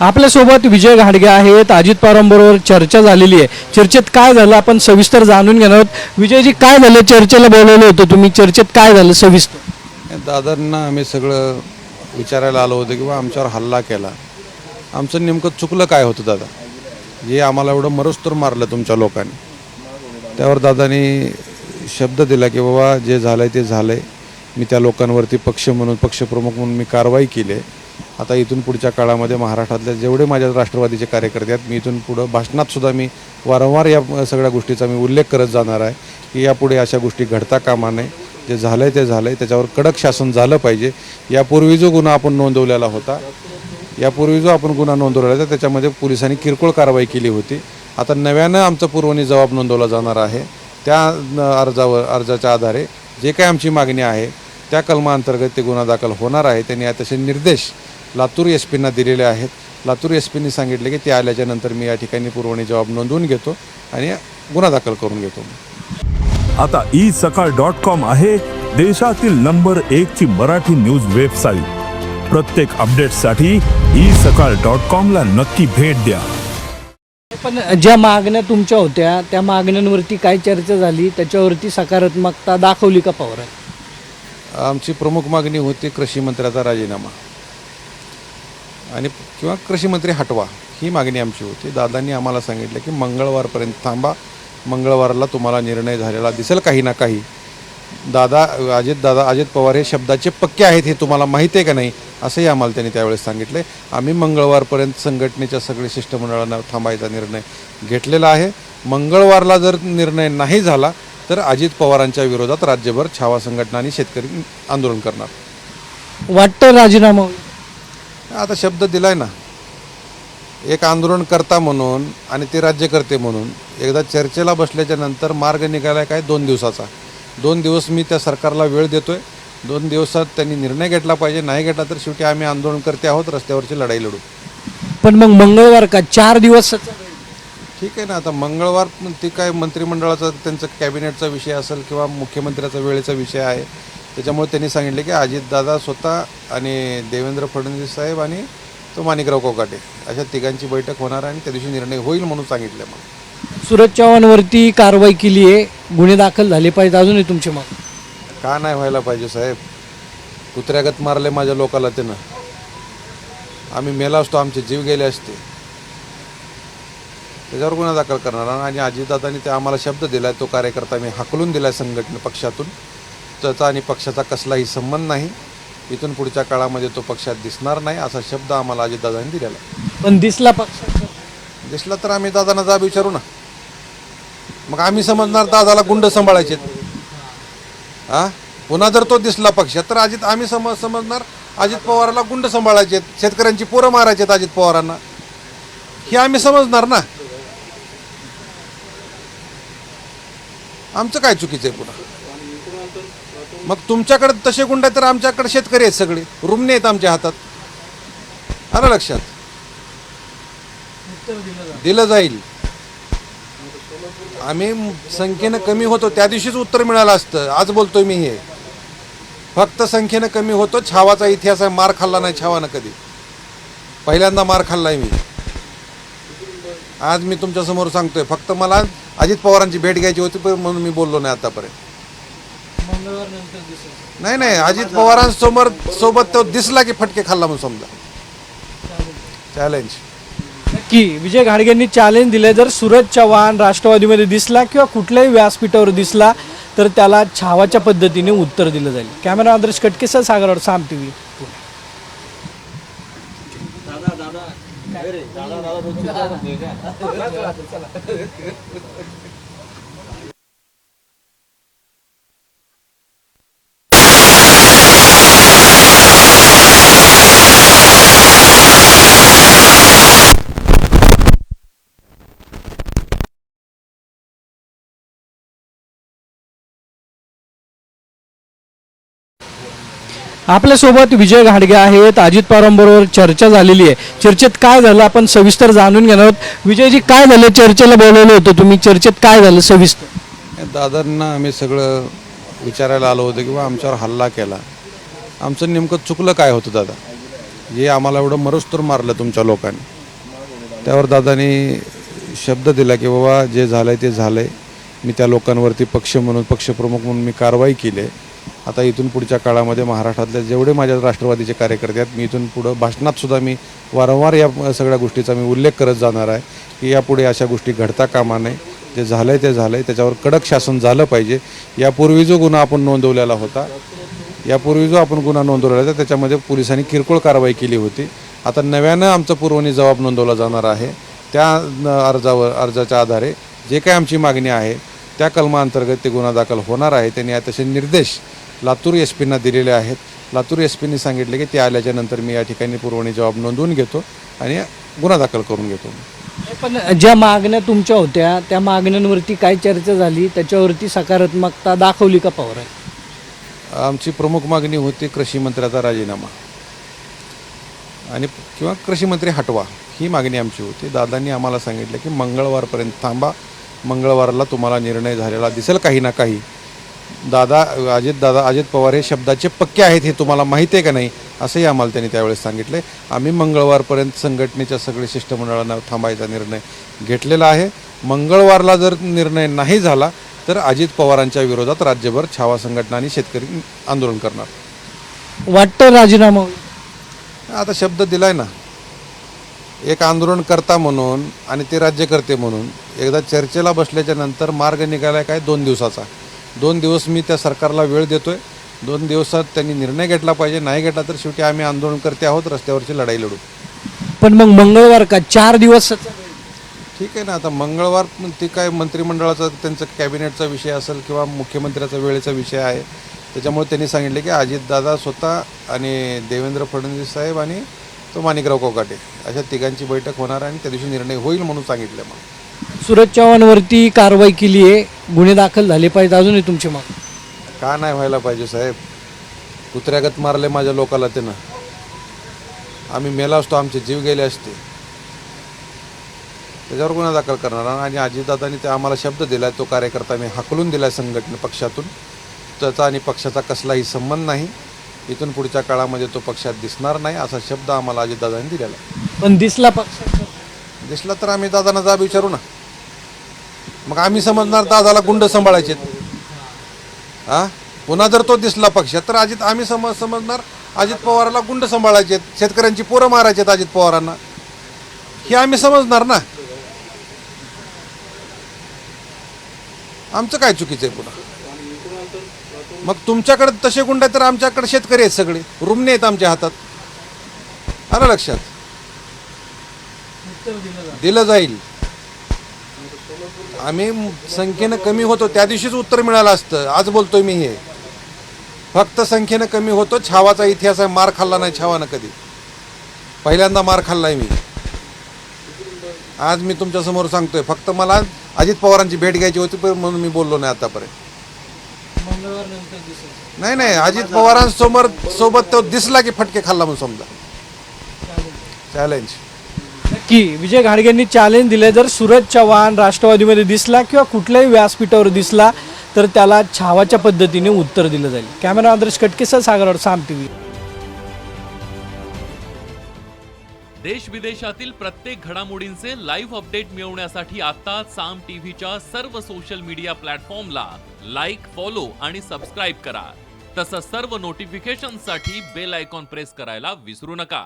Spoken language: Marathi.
आपल्यासोबत विजय घाडगे आहेत. अजित पवारांबरोबर चर्चा झालेली आहे. चर्चेत काय झालं आपण सविस्तर जाणून घेणार आहोत. विजयजी काय झालं? चर्चेला बोलवलं होतं तुम्ही. चर्चेत काय झालं सविस्तर? दादांना आम्ही सगळं विचारायला आलो होतं किंवा आमच्यावर हल्ला केला. आमचं नेमकं चुकलं काय होतं दादा? जे आम्हाला एवढं मरस्तूर मारलं तुमच्या लोकांनी. त्यावर दादानी शब्द दिला की बाबा जे झालंय ते झालंय. मी त्या लोकांवरती पक्ष म्हणून पक्षप्रमुख म्हणून मी कारवाई केली आहे. आता इथून पुढच्या काळामध्ये महाराष्ट्रातले जेवढे माझ्या राष्ट्रवादीचे कार्यकर्ते आहेत मी इथून पुढं भाषणातसुद्धा मी वारंवार या सगळ्या गोष्टीचा मी उल्लेख करत जाणार आहे की यापुढे अशा गोष्टी घडता कामा नये. जे झालं आहे ते झालं आहे त्याच्यावर कडक शासन झालं पाहिजे. यापूर्वी जो गुन्हा आपण नोंदवलेला होता यापूर्वी जो आपण गुन्हा नोंदवलेला होता त्याच्यामध्ये पोलिसांनी किरकोळ कारवाई केली होती. आता नव्यानं आमचा पूर्वनी जबाब नोंदवला जाणार आहे. त्या अर्जावर अर्जाच्या आधारे जे काही आमची मागणी आहे त्या कलमाअंतर्गत ते गुन्हा दाखल होणार आहे. त्यांनी तसे निर्देश लातूर एस पींना दिलेले आहेत. लातूर एस पींनी सांगितले की ते आल्याच्यानंतर मी या ठिकाणी पुरवणी जबाब नोंदवून घेतो आणि गुन्हा दाखल करून घेतो. आता ई सकाळ डॉट कॉम आहे देशातील नंबर एक ची मराठी न्यूज वेबसाईट. प्रत्येक अपडेटसाठी ई सकाळ डॉट कॉम ला नक्की भेट द्या. पण ज्या मागण्या तुमच्या होत्या त्या मागण्यांवरती काय चर्चा झाली त्याच्यावरती सकारात्मकता दाखवली का पवार? आमची प्रमुख मागणी होती कृषी मंत्र्याचा राजीनामा. आणि किंवा कृषीमंत्री हटवा ही मागणी आमची होती. दादांनी आम्हाला सांगितलं की मंगळवारपर्यंत थांबा. मंगळवारला तुम्हाला निर्णय झालेला दिसेल काही ना काही. दादा अजित दादा अजित पवार हे शब्दाचे पक्के आहेत हे तुम्हाला माहिती आहे का नाही असंही आम्हाला त्यांनी त्यावेळेस सांगितले आम्ही मंगळवारपर्यंत संघटनेच्या सगळे शिष्टमंडळांना थांबायचा निर्णय घेतलेला आहे. मंगळवारला जर निर्णय नाही झाला तर अजित पवारांच्या विरोधात राज्यभर छावा संघटना आणि शेतकरी आंदोलन करणार. वाटतं राजीनामा आता शब्द दिलाय ना. एक आंदोलन करता म्हणून आणि ते राज्यकर्ते म्हणून एकदा चर्चेला बसल्याच्या नंतर मार्ग निघाला काय दोन दिवसाचा. दोन दिवस मी त्या सरकारला वेळ देतोय. दोन दिवसात त्यांनी निर्णय घेतला पाहिजे. नाही घेतला तर शेवटी आम्ही आंदोलन करते आहोत रस्त्यावरची लढाई लढू. पण मग मंगळवार का? चार दिवस ठीक आहे ना. आता मंगळवार ते काय मंत्रिमंडळाचा त्यांचा कॅबिनेटचा विषय असेल किंवा मुख्यमंत्र्याचा वेळेचा विषय आहे त्याच्यामुळे त्यांनी सांगितले की अजितदादा स्वतः आणि देवेंद्र फडणवीस साहेब आणि तो माणिकराव कोकाटे अशा तिघांची बैठक होणार आहे आणि त्या दिवशी निर्णय होईल म्हणून सांगितलं मग. सुरज चव्हाणवरती कारवाई केली आहे गुन्हे दाखल झाले पाहिजे अजूनही तुमची मग का नाही व्हायला पाहिजे साहेब? कुत्र्यागत मारले माझ्या लोकाला त्यानं. आम्ही मेला असतो आमचे जीव गेले असते. त्याच्यावर गुन्हा दाखल करणार आणि अजितदादांनी ते आम्हाला शब्द दिलाय तो कार्यकर्ता मी हाकलून दिलाय संघटने पक्षातून. त्याचा आणि पक्षाचा कसलाही संबंध नाही. इथून पुढच्या काळामध्ये तो पक्षात दिसणार नाही असा शब्द आम्हाला अजितदादांनी दिलेला आहे. पण दिसला पक्षाचा दिसला तर आम्ही दादांना जाब विचारू ना. मग आम्ही समजणार दादाला गुंड सांभाळायचे हा? पुन्हा जर तो दिसला पक्षात तर अजित आम्ही समज समजणार अजित पवाराला गुंड सांभाळायचे शेतकऱ्यांची पोरं मारायचे अजित पवारांना. हे आम्ही समजणार ना. आमचं काय चुकीचं आहे पुन्हा? मग तुमच्याकडे तसे गुंड आहेत तर आमच्याकडे शेतकरी आहेत सगळे. रुमणे आहेत आमच्या हातात. आलं लक्षात? दिलं जाईल. आम्ही संख्येनं कमी होतो. त्या दिवशीच उत्तर मिळालं असतं. आज बोलतोय मी हे. फक्त संख्येनं कमी होतो. छावाचा इतिहास आहे. मार खाल्ला नाही छावानं कधी. पहिल्यांदा मार खाल्लाय मी. आज मी तुमच्यासमोर सांगतोय. फक्त मला अजित पवारांची भेट घ्यायची होती पण म्हणून मी बोललो नाही आतापर्यंत. नाही नाही अजित पवारांसमोर सोबत तो दिसला की फटके खाल्ला म्हणून समजा. चॅलेंज नक्की विजय घाडगेंनी चॅलेंज दिले. जर सूरज चव्हाण राष्ट्रवादीमध्ये दिसला किंवा कुठल्याही व्यासपीठावर दिसला तर त्याला छावाच्या पद्धतीने उत्तर दिलं जाईल. कॅमेरा आदर्श कटकेसह सागरवर साम टी व्ही आपल्यासोबत विजय घाडगे आहेत. अजित पवारांबरोबर चर्चा झालेली आहे. चर्चेत काय झालं आपण सविस्तर जाणून घेणार आहोत. विजयजी काय झालं? चर्चेला बोलवलं होतं तुम्ही. चर्चेत काय झालं सविस्तर? दादांना आम्ही सगळं विचारायला आलो होतो किंवा आमच्यावर हल्ला केला. आमचं नेमकं चुकलं काय होतं दादा? जे आम्हाला एवढं मरस्तूर मारलं तुमच्या लोकांनी. त्यावर दादानी शब्द दिला की बाबा जे झालंय ते झालंय. मी त्या लोकांवरती पक्ष म्हणून पक्षप्रमुख म्हणून मी कारवाई केली आहे. आता इथून पुढच्या काळामध्ये महाराष्ट्रातले जेवढे माझ्या राष्ट्रवादीचे कार्यकर्ते आहेत मी इथून पुढं भाषणात सुद्धा मी वारंवार या सगळ्या गोष्टीचा मी उल्लेख करत जाणार आहे की यापुढे अशा गोष्टी घडता कामा नये. जे झालंय ते झालंय. त्याच्यावर कडक शासन झालं पाहिजे. यापूर्वी जो गुन्हा आपण नोंदवलेला होता यापूर्वी जो आपण गुन्हा नोंदवलेला होता त्याच्यामध्ये पोलिसांनी किरकोळ कारवाई केली होती. आता नव्यानं आमचं पुरवणी जबाब नोंदवला जाणार आहे. त्या न- अर्जावर अर्जाच्या आधारे जे काय आमची मागणी आहे त्या कलमाअंतर्गत ते गुन्हा दाखल होणार आहे. त्यांनी तसे निर्देश लातूर एस पींना दिलेले आहेत. लातूर एस पींनी सांगितले की ते आल्याच्यानंतर मी या ठिकाणी पुरवणी जबाब नोंदवून घेतो आणि गुन्हा दाखल करून घेतो. पण ज्या मागण्या तुमच्या होत्या त्या मागण्यांवरती काय चर्चा झाली? त्याच्यावरती सकारात्मकता दाखवली का पवार आमची प्रमुख मागणी होती कृषी मंत्र्याचा राजीनामा. आणि किंवा कृषी मंत्री हटवा ही मागणी आमची होती. दादांनी आम्हाला सांगितलं की मंगळवारपर्यंत थांबा. मंगळवारला तुम्हाला निर्णय झालेला दिसेल काही ना काही. दादा अजित दादा अजित पवार हे शब्दाचे पक्के आहेत हे तुम्हाला माहिती आहे का नाही? असंही आम्हाला त्यांनी त्यावेळेस सांगितले. आम्ही मंगळवारपर्यंत संघटनेच्या सगळे शिष्टमंडळांना थांबायचा निर्णय घेतलेला आहे. मंगळवारला जर निर्णय नाही झाला तर अजित पवारांच्या विरोधात राज्यभर छावा संघटना आणि शेतकरी आंदोलन करणार. वाटतं राजीनामा आता शब्द दिलाय ना. एक आंदोलन करता म्हणून आणि ते राज्यकर्ते म्हणून एकदा चर्चेला बसल्याच्या नंतर मार्ग निघालाय काय? दोन दिवसाचा. दोन दिवस मी त्या सरकारला वेळ देतोय. दोन दिवसात त्यांनी निर्णय घेतला पाहिजे. नाही घेतला तर शेवटी आम्ही आंदोलन करते आहोत रस्त्यावरची लढाई लढू. पण मग मंगळवार का? चार दिवस ठीक आहे ना आता मंगळवार ती काय मंत्रिमंडळाचा त्यांचा कॅबिनेटचा विषय असेल किंवा मुख्यमंत्र्याचा वेळेचा विषय आहे. त्याच्यामुळे त्यांनी सांगितले की अजितदादा स्वतः आणि देवेंद्र फडणवीस साहेब आणि तो माणिकराव कोकाटे अशा तिघांची बैठक होणार आहे आणि त्या दिवशी निर्णय होईल म्हणून सांगितलं मग सुरज चव्हाणवरती कारवाई केली आहे. गुन्हे दाखल झाले पाहिजे अजूनही तुमची माग. का नाही व्हायला पाहिजे साहेब? कुत्र्यागत मारले माझ्या लोकाला त्यानं. आम्ही मेला असतो आमचे जीव गेले असते. त्याच्यावर गुन्हा दाखल करणार. आणि अजितदादांनी ते आम्हाला शब्द दिला तो कार्यकर्ता मी हाकलून दिला संघटने पक्षातून. त्याचा आणि पक्षाचा कसलाही संबंध नाही. इथून पुढच्या काळामध्ये तो पक्षात दिसणार नाही असा शब्द आम्हाला अजितदादांनी दिलेला आहे. पण दिसला पक्ष दिसला तर आम्ही दादांना जाब विचारू ना. मग आम्ही समजणार दादाला गुंड सांभाळायचे हा? पुन्हा जर तो दिसला पक्षात तर अजित आम्ही समज समजणार अजित पवाराला गुंड सांभाळायचे शेतकऱ्यांची पोरं मारायचे अजित पवारांना. हे आम्ही समजणार ना? आमचं काय चुकीचं आहे पुन्हा मग तुमच्याकडे तसे गुंड आहेत तर आमच्याकडे शेतकरी आहेत सगळे. रुमने आहेत आमच्या हातात. आलं लक्षात? दिलं जाईल. आम्ही संख्येनं कमी होतो. त्या दिवशीच उत्तर मिळालं असतं. आज बोलतोय मी हे. फक्त संख्येनं कमी होतो. छावाचा इतिहास आहे. मार खाल्ला नाही छावानं कधी. पहिल्यांदा मार खाल्लाय मी. आज मी तुमच्यासमोर सांगतोय. फक्त मला अजित पवारांची भेट घ्यायची होती पण म्हणून मी बोललो नाही आतापर्यंत. नाही नाही. अजित पवारांसमोर सोबत तो दिसला की फटके खाल्ला म्हणून समजा. चॅलेंज की विजय घाडगेंनी चॅलेंज दिले. जर सूरज चव्हाण राष्ट्रवादीमध्ये दिसला किंवा कुठल्याही व्यासपीठावर दिसला तर त्याला छावाच्या पद्धतीने उत्तर दिलं जाईल. कॅमेरा आदर्श कटकेसह सागरवर साम टी व्ही देश विदेशातील प्रत्येक घडामोडींचे लाईव्ह अपडेट मिळवण्यासाठी आता साम टीव्हीच्या सर्व सोशल मीडिया प्लॅटफॉर्मला लाईक फॉलो आणि सबस्क्राईब करा. तसंच सर्व नोटिफिकेशनसाठी बेल आयकॉन प्रेस करायला विसरू नका.